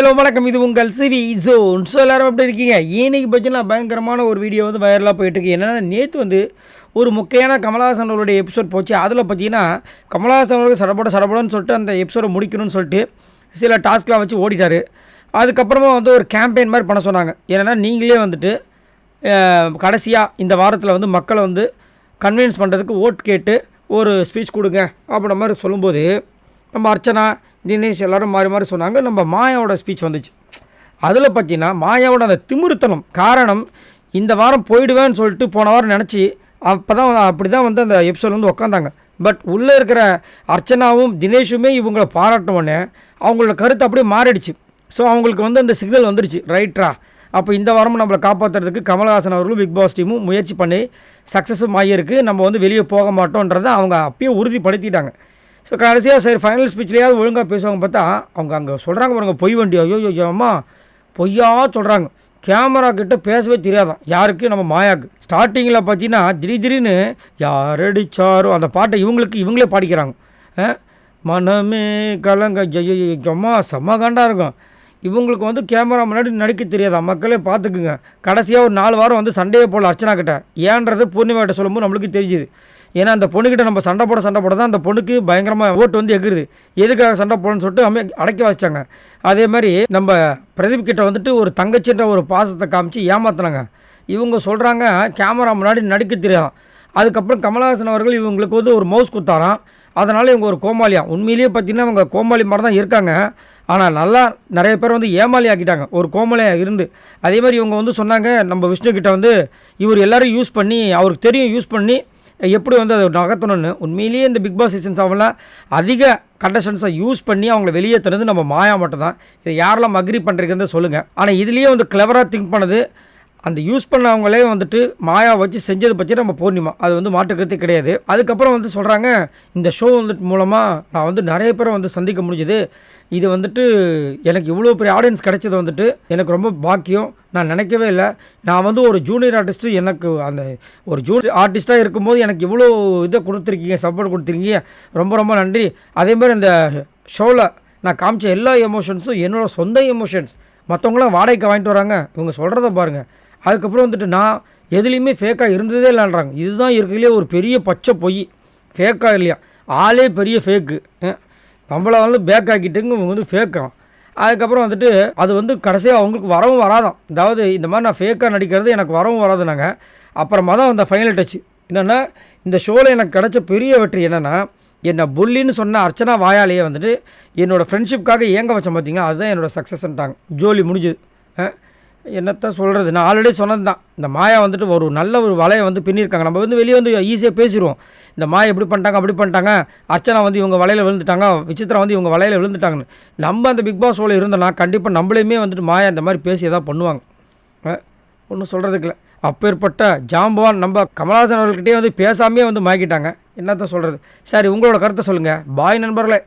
Hello வணக்கம். இது உங்கள் சிவி ஜோன். ஸோ எல்லோரும் எப்படி இருக்கீங்க? இன்னைக்கு பார்த்தீங்கன்னா பயங்கரமான ஒரு வீடியோ வந்து வைரலாக போயிட்டுருக்கு என்னென்னா நேற்று வந்து ஒரு முக்கியமான கமலஹாசன் அவருடைய எபிசோட் போச்சு. அதில் பார்த்தீங்கன்னா கமலஹாசன் அவருக்கு சடப்பட சடப்படன்னு சொல்லிட்டு அந்த எபிசோடை முடிக்கணும்னு சொல்லிட்டு சில டாஸ்க்லாம் வச்சு ஓடிட்டார். அதுக்கப்புறமா வந்து ஒரு கேம்பெயின் மாதிரி பண்ண சொன்னாங்க. என்னென்னா நீங்களே வந்துட்டு கடைசியாக இந்த வாரத்தில் வந்து மக்களை வந்து கன்வின்ஸ் பண்ணுறதுக்கு ஓட் கேட்டு ஒரு ஸ்பீச் கொடுங்க அப்படின்ற மாதிரி சொல்லும்போது நம்ம அர்ச்சனா தினேஷ் எல்லாரும் மாறி மாறி சொன்னாங்க. நம்ம மாயாவோட ஸ்பீச் வந்துச்சு. அதில் பார்த்தீங்கன்னா மாயாவோட அந்த திமிருத்தனம் காரணம் இந்த வாரம் போயிடுவேன்னு சொல்லிட்டு போன வாரம் நினச்சி அப்போ தான் அப்படி தான் வந்து அந்த எபிசோட் வந்து உக்காந்தாங்க. பட் உள்ளே இருக்கிற அர்ச்சனாவும் தினேஷுமே இவங்களை பாராட்டினோடனே அவங்களோட கருத்து அப்படியே மாறிடுச்சு. ஸோ அவங்களுக்கு வந்து அந்த சிக்னல் வந்துடுச்சு ரைட்ரா அப்போ இந்த வாரமும் நம்மளை காப்பாற்றுறதுக்கு கமல்ஹாசன் அவர்களும் பிக் பாஸ் டீமும் முயற்சி பண்ணி சக்ஸஸும் ஆகியிருக்கு. நம்ம வந்து வெளியே போக மாட்டோன்றதை அவங்க அப்பயே உறுதிப்படுத்திட்டாங்க. ஸோ கடைசியாக சரி ஃபைனல் ஸ்பீச்லேயாவது ஒழுங்காக பேசுவாங்க பார்த்தா அவங்க அங்கே சொல்கிறாங்க பாருங்க பொய் வண்டி. ஐயோ ஐயோ அம்மா. பொய்யா சொல்கிறாங்க கேமரா கிட்ட பேசவே தெரியாதான். யாருக்கு? நம்ம மாயாக்கு. ஸ்டார்டிங்கில் பார்த்தீங்கன்னா திடீர் திடீர்னு யாரடிச்சாரோ அந்த பாட்டை இவங்களுக்கு இவங்களே பாடிக்கிறாங்க. ஆ? மனமே கலங்க. ஜம்மா அம்மா செம்ம காண்டா இருக்கும். இவங்களுக்கு வந்து கேமரா முன்னாடி நடிக்க தெரியாதா. மக்களே பார்த்துக்குங்க. கடைசியாக ஒரு நாலு வாரம் வந்து சண்டையே போல் அர்ச்சனா கிட்ட. ஏன்றது பூர்ணிமாட்ட சொல்லும்போது நம்மளுக்கு தெரிஞ்சுது. ஏன்னா அந்த பொண்ணுக்கிட்ட நம்ம சண்டை போட சண்டை போட தான் அந்த பொண்ணுக்கு பயங்கரமாக ஓட்டு வந்து எகிருது. எதுக்காக சண்டை போடணும்னு சொல்லிட்டு அமை அடக்கி வச்சாங்க அதே மாதிரி நம்ம பிரதீப் கிட்ட வந்துட்டு ஒரு தங்கச்சின்ற ஒரு பாசத்தை காமிச்சு ஏமாத்தினாங்க. இவங்க சொல்கிறாங்க கேமரா முன்னாடி நடிக்க தெரியும். அதுக்கப்புறம் கமலஹாசன் அவர்கள் இவங்களுக்கு வந்து ஒரு மவுஸ் குத்தாராம். அதனால் இவங்க ஒரு கோமாளியா. உண்மையிலேயே பார்த்தீங்கன்னா அவங்க கோமாளி மாதிரி தான் இருக்காங்க. ஆனால் நல்லா நிறைய பேர் வந்து ஏமாளி ஆக்கிட்டாங்க. ஒரு கோமாளியாக இருந்து. அதே மாதிரி இவங்க வந்து சொன்னாங்க நம்ம விஷ்ணு கிட்ட வந்து இவர் எல்லாரும் யூஸ் பண்ணி அவருக்கு தெரியும் யூஸ் பண்ணி எப்படி வந்து அதை நகர்த்தணும்னு உண்மையிலேயே இந்த பிக் பாஸ் சீசன்ஸ் அவங்கள அதிக கண்டஸ்டன்ஸை யூஸ் பண்ணி அவங்கள வெளியேற்றுனது நம்ம மாயா மட்டும் தான் இதை யாரெல்லாம் அக்ரி பண்ணுறீங்கன்னு சொல்லுங்கள் ஆனால் இதுலேயே வந்து கிளவராக திங்க் பண்ணது அந்த யூஸ் பண்ணவங்களே வந்துட்டு மாயா வச்சு செஞ்சதை பற்றி நம்ம பூர்ணிமா. அது வந்து மாற்றுக்கிறது கிடையாது. அதுக்கப்புறம் வந்து சொல்கிறாங்க இந்த ஷோ வந்துட்டு மூலமாக நான் வந்து நிறைய பேரை வந்து சந்திக்க முடிஞ்சுது. இது வந்துட்டு எனக்கு இவ்வளோ பெரிய ஆடியன்ஸ் கிடைச்சது வந்துட்டு எனக்கு ரொம்ப பாக்கியம். நான் நினைக்கவே இல்லை. நான் வந்து ஒரு ஜூனியர் ஆர்டிஸ்ட்டு எனக்கு அந்த ஒரு ஜூனியர் ஆர்டிஸ்ட்டாக இருக்கும்போது எனக்கு இவ்வளோ இதை கொடுத்துருக்கீங்க சப்போர்ட் கொடுத்துருக்கீங்க. ரொம்ப ரொம்ப நன்றி. அதே மாதிரி இந்த ஷோவில் நான் காமிச்ச எல்லா எமோஷன்ஸும் என்னோடய சொந்த எமோஷன்ஸ் மற்றவங்களாம் வாடகைக்கு வாங்கிட்டு வராங்க. இவங்க சொல்கிறத பாருங்கள் அதுக்கப்புறம் வந்துட்டு நான் எதுலேயுமே ஃபேக்காக இருந்ததே இல்லைன்றாங்க. இதுதான் இருக்கிறதுலே ஒரு பெரிய பச்சை பொய். ஃபேக்காக இல்லையா? ஆளே பெரிய ஃபேக்கு நம்மளை வந்து பேக் ஆக்கிட்டுங்க இவங்க வந்து ஃபேக்காம் அதுக்கப்புறம் வந்துட்டு அது வந்து கடைசியாக அவங்களுக்கு வரவும் வராதான் அதாவது இந்த மாதிரி நான் ஃபேக்காக நடிக்கிறது எனக்கு வரவும் வராதுனாங்க அப்புறமா தான் அந்த ஃபைனல் டச் என்னென்னா இந்த ஷோவில் எனக்கு கிடச்ச பெரிய வெற்றி என்னென்னா என்னை புல்லின்னு சொன்ன அர்ச்சனா வாயாலேயே வந்துட்டு என்னோடய ஃப்ரெண்ட்ஷிப்காக ஏங்க வச்சேன் பார்த்தீங்கன்னா அதுதான் என்னோடய சக்ஸஸ்ன்ட்டாங்க ஜோலி முடிஞ்சுது. என்னத்தான் சொல்கிறது நான் ஆல்ரெடி சொன்னது தான் இந்த மாயா வந்துட்டு ஒரு நல்ல ஒரு வலையை வந்து பின்னிருக்காங்க நம்ம வந்து வெளியே வந்து ஈஸியாக பேசிடுவோம் இந்த மாயா இப்படி பண்ணிட்டாங்க அப்படி பண்ணிட்டாங்க. அர்ச்சனா வந்து இவங்க வலையில் விழுந்துட்டாங்க. விசித்திரா வந்து இவங்க வலையில் விழுந்துட்டாங்கன்னு. நம்ம அந்த பிக் பாஸ் ஷோவில் இருந்தோம்னா கண்டிப்பாக நம்மளையுமே வந்துட்டு மாயா இந்த மாதிரி பேசி எதாவது பண்ணுவாங்க. ஒன்றும் சொல்கிறதுக்கு இல்லை. அப்பேற்பட்ட ஜாம்பவான் நம்ம கமலஹாசன் அவர்கள்கிட்டயே வந்து பேசாமே வந்து மாக்கிட்டாங்க என்னத்தான் சொல்கிறது சரி உங்களோட கருத்தை சொல்லுங்கள் பாய் நண்பர்களே.